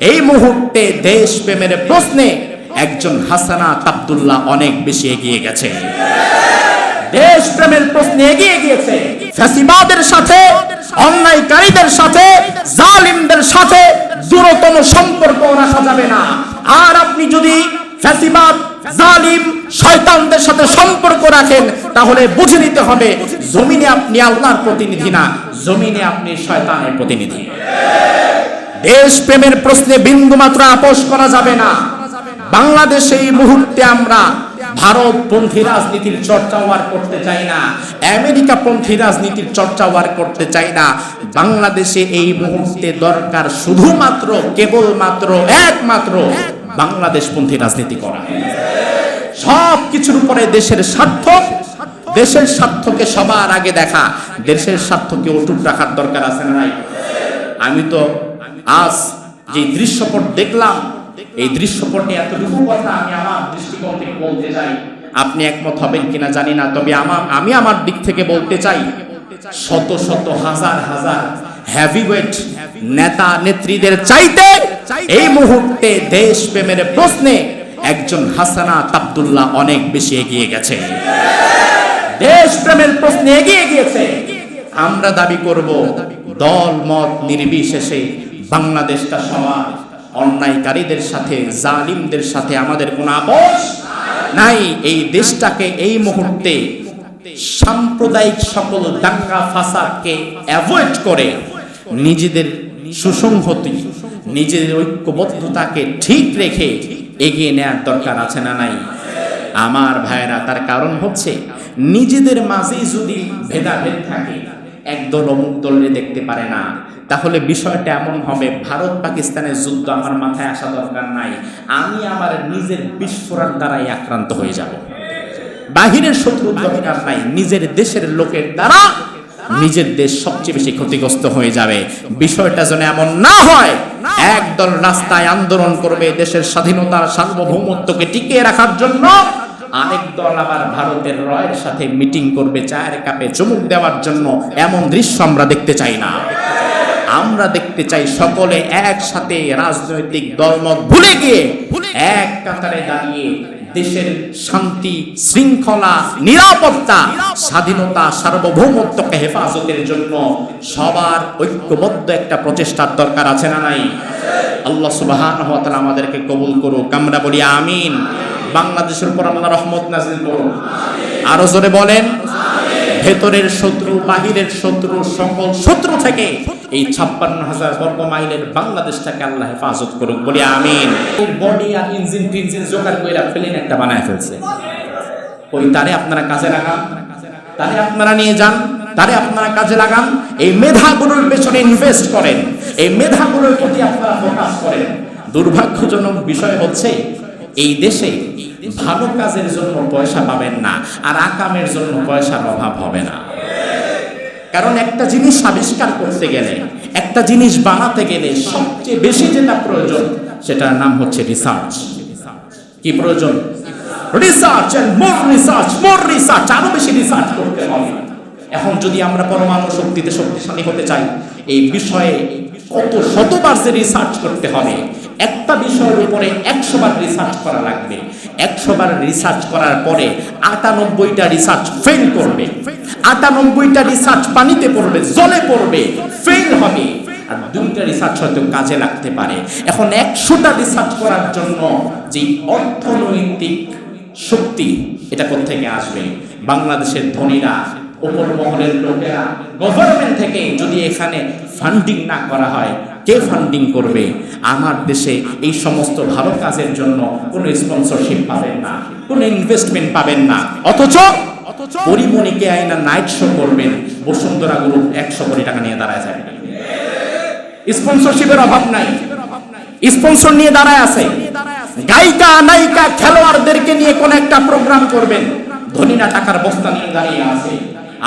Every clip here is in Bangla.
এই মুহূর্তে দেশ প্রেমের প্রশ্নে একজন হাসানাত আব্দুল্লাহ অনেক বেশি এগিয়ে গেছে। দেশ প্রেমের প্রশ্নে এগিয়ে গিয়েছে। ফ্যাসিবাদের সাথে, অন্যায়কারীদের সাথে, জালিমদের সাথে দূরতম সম্পর্ক রাখা যাবে না। আর আপনি যদি ফ্যাসিবাদ, জালিম, শয়তানদের সাথে সম্পর্ক রাখেন, তাহলে বুঝে নিতে হবে, জমিনে আপনি আল্লাহর প্রতিনিধি না, জমিনে আপনি শয়তানের প্রতিনিধি। দেশ প্রেমের প্রশ্নে বিন্দুমাত্র আপোষ করা যাবে না। বাংলাদেশে এই মুহূর্তে আমরা ভারতপন্থী রাজনীতির চর্চাও আর করতে চাই না আমেরিকা পন্থী রাজনীতির চর্চাও আর করতে চাই না। বাংলাদেশে এই মুহূর্তে দরকার শুধুমাত্র, কেবলমাত্র, একমাত্র বাংলাদেশ পন্থী রাজনীতি করা। সব কিছুর উপরে দেশের স্বার্থ, দেশের স্বার্থকে সবার আগে দেখা, দেশের স্বার্থকে অটুট রাখার দরকার আছে না নাই? আমি তো আজ যে দৃশ্যপট দেখলাম, এই দৃশ্যপটে এতটুকু কথা আমি আমার দৃষ্টিকোণ থেকে বলতে চাই। আপনি একমত হবেন কিনা জানি না, তবে আমার, আমি আমার দিক থেকে বলতে চাই, শত শত হাজার হাজার হ্যাভিওয়েট নেতা নেত্রীদের চাইতে এই মুহূর্তে দেশ প্রেমের প্রশ্নে একজন হাসানা আব্দুল্লাহ অনেক বেশি এগিয়ে গেছে। দেশ প্রেমের প্রশ্নে এগিয়ে গিয়েছে। আমরা দাবি করব, দল মত নির্বিশেষে বাংলাদেশটা সবার অন্যায়কারীদের সাথে, জালিমদের সাথে আমাদের কোনো আপোষ নাই। এই দেশটাকে এই মুহূর্তে সাম্প্রদায়িক সকল দাঙ্গা ফাসাদকে অ্যাভয়েড করে নিজেদের সুসংহতি, নিজেদের ঐক্যবদ্ধতাকে ঠিক রেখে এগিয়ে নেওয়ার দরকার আছে না নাই? আমার ভাইরা তার কারণ হচ্ছে নিজেদের মাঝেই যদি ভেদাভেদ থাকে একদল অমুক দলরে দেখতে পারে না। তাহলে বিষয়টা এমন হবে, ভারত পাকিস্তানের যুদ্ধ আমার মাথায় আসা দরকার নাই। আমি আমার নিজের বিস্ফোরণ দ্বারাই আক্রান্ত হয়ে যাব। বাহিরের শত্রু দরকার নাই, নিজের দেশের লোকের দ্বারা নিজের দেশ সবচেয়ে বেশি ক্ষতিগ্রস্ত হয়ে যাবে। বিষয়টা যেন এমন না হয়, একদল রাস্তায় আন্দোলন করবে দেশের স্বাধীনতার সার্বভৌমত্বকে টিকিয়ে রাখার জন্য। আরেক দল আবার ভারতের রয়ের সাথে মিটিং করবে, চায়ের কাপে চুমুক দেওয়ার জন্য। এমন দৃশ্য আমরা দেখতে চাই না। আমরা দেখতে চাই সকলে একসাথে রাজনৈতিক দলমত ভুলে গিয়ে এক কাতারে দাঁড়িয়ে দেশের শান্তি, শৃঙ্খলা, নিরাপত্তা, স্বাধীনতা, সার্বভৌমত্বকে হেফাজতের জন্য সবার ঐক্যবদ্ধ একটা প্রচেষ্টার দরকার আছে না নাই? আল্লাহ সুবাহান আমাদেরকে কবুল করুক। আমরা বলি আমিন। বাংলাদেশের উপর আল্লাহ রহমত নাজিল করুন। আরও জোরে বলেন, ভেতরের শত্রু, বাহিরের শত্রু সকল শত্রু থেকে এই ছাপ্পান্ন হাজার বর্গ মাইলের বাংলাদেশটাকে আল্লাহ হেফাজত করুক। বলি আমিন। বডি আর ইঞ্জিন টিঞ্জিন জোগাড় করে প্লেন একটা বানায় ফেলছে। ওই তারে আপনারা কাজে লাগান, তারে আপনারা নিয়ে যান, তারে আপনারা কাজে লাগান। এই মেধাগুলোর পেছনে ইনভেস্ট করেন। এই মেধাগুলোর প্রতি আপনারা ফোকাস করেন। দুর্ভাগ্যজনক বিষয় হচ্ছে এই দেশে ভালো কাজের জন্য পয়সা পাবেন না, আর আকামের জন্য পয়সার অভাব হবে না। কারণ একটা জিনিস আবিষ্কার করতে গেলে, একটা জিনিস বানাতে গেলে সবচেয়ে বেশি যেটা প্রয়োজন, সেটার নাম হচ্ছে রিসার্চ কি প্রয়োজন? Research more research more research আরও বেশি রিসার্চ করতে হবে। এখন যদি আমরা পরমাণু শক্তিতে শক্তিশালী হতে চাই, এই বিষয়ে কত শতবার যে রিসার্চ করতে হবে একটা বিষয়ের উপরে একশো বার রিসার্চ করা লাগবে। একশো বার রিসার্চ করার পরে আটানব্বইটা রিসার্চ ফেল করবে। আটানব্বইটা রিসার্চ পানিতে পড়বে, জলে পড়বে ফেল হবে। আর দুইটা রিসার্চ হয়তো কাজে লাগতে পারে। এখন একশোটা রিসার্চ করার জন্য যে অর্থনৈতিক শক্তি, এটা থেকে আসবে? বাংলাদেশের ধনীরা উপর মহলের লোকেরা গভর্নমেন্ট থেকে যদি এখানে ফান্ডিং না করা হয়, কে ফান্ডিং করবে? আমার দেশে এই সমস্ত ভালো কাজের জন্য কোনো স্পন্সরশিপ পাবেন না, কোনো ইনভেস্টমেন্ট পাবেন না। অথচ পরিমণিকে আইনা নাইট শো করবেন, বসুন্ধরা গ্রুপ একশো কোটি টাকা নিয়ে দাঁড়ায় যাবে স্পন্সরশিপের অভাব নাই। স্পন্সর নিয়ে দাঁড়ায় আছে। গায়িকা, নায়িকা, খেলোয়াড়দেরকে নিয়ে কোন একটা প্রোগ্রাম করবেন। ধনীরা টাকার বস্তা নিয়ে দাঁড়িয়ে আছে।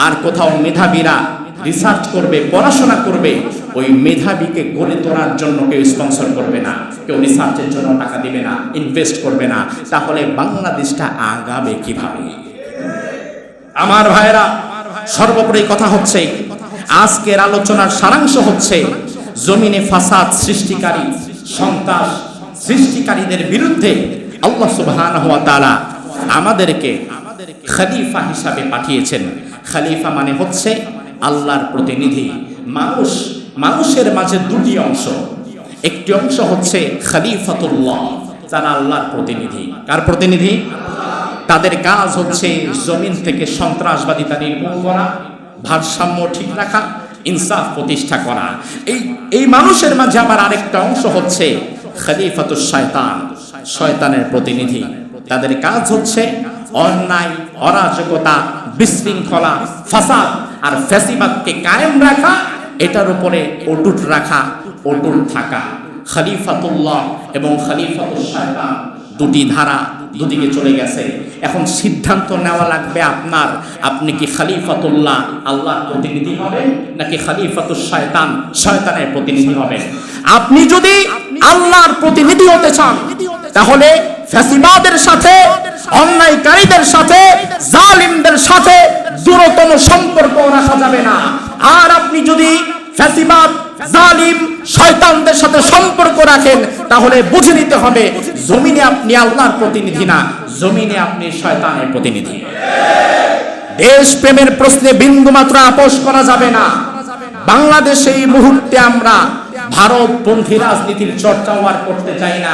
আর কোথাও মেধাবীরা রিসার্চ করবে, পড়াশোনা করবে, ওই মেধাবীকে গড়ে তোলার জন্য কেউ স্পন্সর করবে না, কেউ রিসার্চের জন্য টাকা দিবে না ইনভেস্ট করবে না। তাহলে বাংলাদেশটা আগাবে কীভাবে? আমার ভাইয়েরা, সর্বোপরি কথা হচ্ছে, আজকের আলোচনার সারাংশ হচ্ছে জমিনে ফাসাদ সৃষ্টিকারী, সন্ত্রাস সৃষ্টিকারীদের বিরুদ্ধে আল্লাহ সুবহানাহু ওয়া তাআলা আমাদেরকে খলিফা হিসাবে পাঠিয়েছেন। খলিফা মানে হচ্ছে আল্লাহর প্রতিনিধি। মানুষ, মানুষের মাঝে দুটি অংশ। একটি অংশ হচ্ছে খলিফাতুল্লাহ, যারা আল্লাহর প্রতিনিধি। কার প্রতিনিধি? তাদের কাজ হচ্ছে জমিন থেকে সন্ত্রাসবাদিতা নির্মূল করা, ভারসাম্য ঠিক রাখা, ইনসাফ প্রতিষ্ঠা করা। এই এই মানুষের মাঝে আবার আরেকটা অংশ হচ্ছে খলিফাতুস শয়তান, শয়তানের প্রতিনিধি। তাদের কাজ হচ্ছে অন্যায়, অরাজকতা, বিশৃঙ্খলা, ফাসাদ আর ফ্যাসিবাদকে কায়েম রাখা, এটার উপরে অটুট রাখা, অটুট থাকা। খলিফাতুল্লাহ এবং খলিফাতুল শয়তান দুটি ধারা দুদিকে চলে গেছে। এখন সিদ্ধান্ত নেওয়া লাগবে আপনার। আপনি কি খলিফাতুল্লাহ আল্লাহর প্রতিনিধি হবেন, নাকি খলিফাতুল শয়তান শয়তানের প্রতিনিধি হবেন? আপনি যদি আল্লাহর প্রতিনিধি হতে চান তাহলে ফ্যাসিবাদের সাথে, অন্যায়কারীদের সাথে, জালিমদের সাথে দূরতম সম্পর্ক রাখা যাবে না। আর আপনি যদি ফ্যাসিবাদ, জালিম, শয়তানদের সাথে সম্পর্ক রাখেন, তাহলে বুঝে নিতে হবে জমিনে আপনি আল্লাহর প্রতিনিধি না, জমিনে আপনি শয়তানের প্রতিনিধি। দেশ প্রেমের প্রশ্নে বিন্দুমাত্র আপোষ করা যাবে না। বাংলাদেশে এই মুহূর্তে আমরা ভারতপন্থী রাজনীতির চর্চাও আর করতে চাই না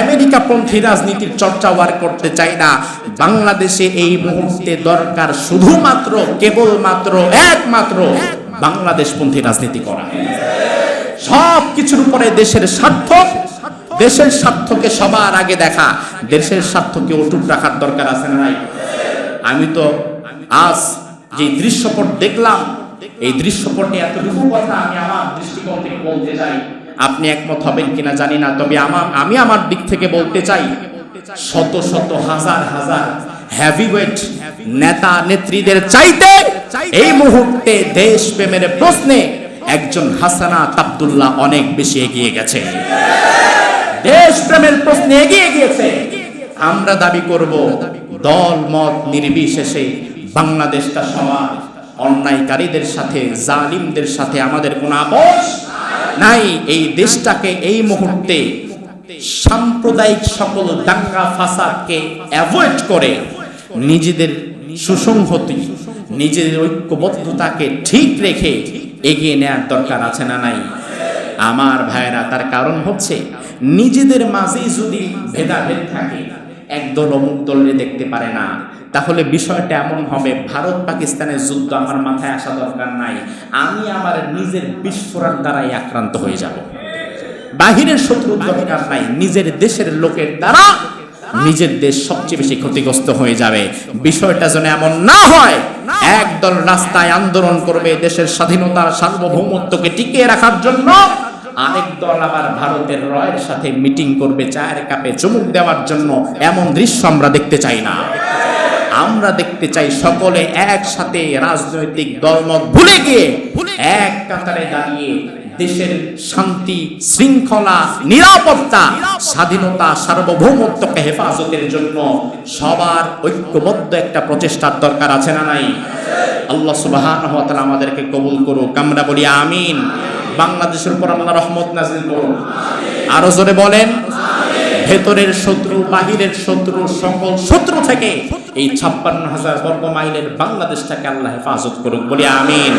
আমেরিকা পন্থী রাজনীতির চর্চাও আর করতে চাই না। বাংলাদেশে এই মুহূর্তে দরকার শুধুমাত্র, কেবলমাত্র, একমাত্র বাংলাদেশপন্থী রাজনীতি করা। সব কিছুর উপরে দেশের স্বার্থ, দেশের স্বার্থকে সবার আগে দেখা। দেশের স্বার্থকে অটুট রাখার দরকার আছে না আমি তো আজ যে দৃশ্যপট দেখলাম এই দৃশ্যপটে এতটুকু কথা আমি আমার দৃষ্টিকোণ থেকে বলতে চাই। আপনি একমত হবেন কিনা জানি না, তবে আমার আমি আমার দিক থেকে বলতে চাই, শত শত হাজার হাজার হ্যাভিওয়েট নেতা নেত্রীদের চাইতে এই মুহূর্তে দেশ প্রেমের প্রশ্নে একজন হাসানা আব্দুল্লাহ অনেক বেশি এগিয়ে গেছে। দেশ প্রেমের প্রশ্নে এগিয়ে গিয়েছে। আমরা দাবি করব, দল মত নির্বিশেষে বাংলাদেশটা সবার অন্যায়কারীদের সাথে, জালিমদের সাথে আমাদের কোনো আপোষ নাই। এই দেশটাকে এই মুহূর্তে সাম্প্রদায়িক সকল দাঙ্গা ফাসাদকে অ্যাভয়েড করে নিজেদের সুসংহতি, নিজেদের ঐক্যবদ্ধতাকে ঠিক রেখে এগিয়ে নেওয়ার দরকার আছে না নাই? আমার ভাইরা তার কারণ হচ্ছে নিজেদের মাঝেই যদি ভেদাভেদ থাকে একদল অমুক দলরে দেখতে পারে না। তাহলে বিষয়টা এমন হবে, ভারত পাকিস্তানের যুদ্ধ আমার মাথায় আসা দরকার নাই। আমি আমার নিজের বিস্ফোরণ দ্বারাই আক্রান্ত হয়ে যাব। বাহিরের শত্রুর দরকার নাই, নিজের দেশের লোকের দ্বারা নিজের দেশ সবচেয়ে বেশি ক্ষতিগ্রস্ত হয়ে যাবে। বিষয়টা যেন এমন না হয়, একদল রাস্তায় আন্দোলন করবে দেশের স্বাধীনতার সার্বভৌমত্বকে টিকিয়ে রাখার জন্য। আরেক দল আবার ভারতের রয়ের সাথে মিটিং করবে, চায়ের কাপে চুমুক দেওয়ার জন্য। এমন দৃশ্য আমরা দেখতে চাই না। আমরা দেখতে চাই সকলে একসাথে রাজনৈতিক দলমত ভুলে গিয়ে এক কাতারে দাঁড়িয়ে দেশের শান্তি, শৃঙ্খলা, নিরাপত্তা, স্বাধীনতা, সার্বভৌমত্বকে হেফাজতের জন্য সবার ঐক্যবদ্ধ একটা প্রচেষ্টার দরকার আছে না নাই? আল্লাহ তাআলা আমাদেরকে কবুল করুক। আমরা বলি আমিন। বাংলাদেশের উপর আল্লাহ রহমত নাজিল করুন। আরও জোরে বলেন, ভেতরের শত্রু, বাহিরের শত্রু, সকল শত্রু থেকে এই ছাপ্পান্ন হাজার বর্গ মাইলের বাংলাদেশটাকে আল্লাহ হেফাজত করুক। বলি আমিন।